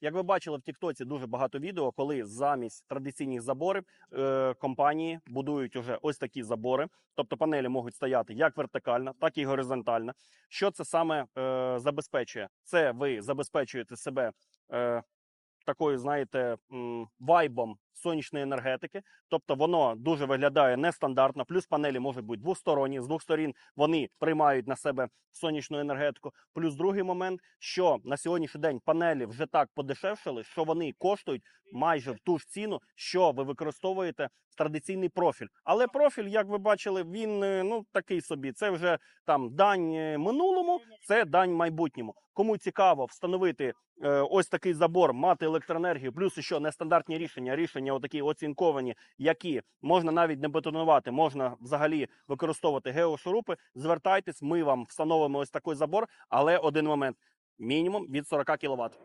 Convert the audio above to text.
Як ви бачили в Тіктоці дуже багато відео, коли замість традиційних заборів е, компанії будують уже ось такі забори. Тобто панелі можуть стояти як вертикально, так і горизонтально. Що це саме е, забезпечує? Це ви забезпечуєте себе е, такою, знаєте, вайбом сонячної енергетики. Тобто воно дуже виглядає нестандартно. Плюс панелі можуть бути двосторонні. З двох сторін вони приймають на себе сонячну енергетику. Плюс другий момент, що на сьогоднішній день панелі вже так подешевшили, що вони коштують майже в ту ж ціну, що ви використовуєте традиційний профіль. Але профіль, як ви бачили, він е, ну такий собі. Це вже там дань е, минулому, це дань майбутньому. Кому цікаво встановити е, ось такий забор, мати електроенергію, плюс ще нестандартні рішення, рішення отакі оцінковані, які можна навіть не бетонувати, можна взагалі використовувати геошурупи. Звертайтесь, ми вам встановимо ось такий забор, але один момент. Мінімум від 40 кВт.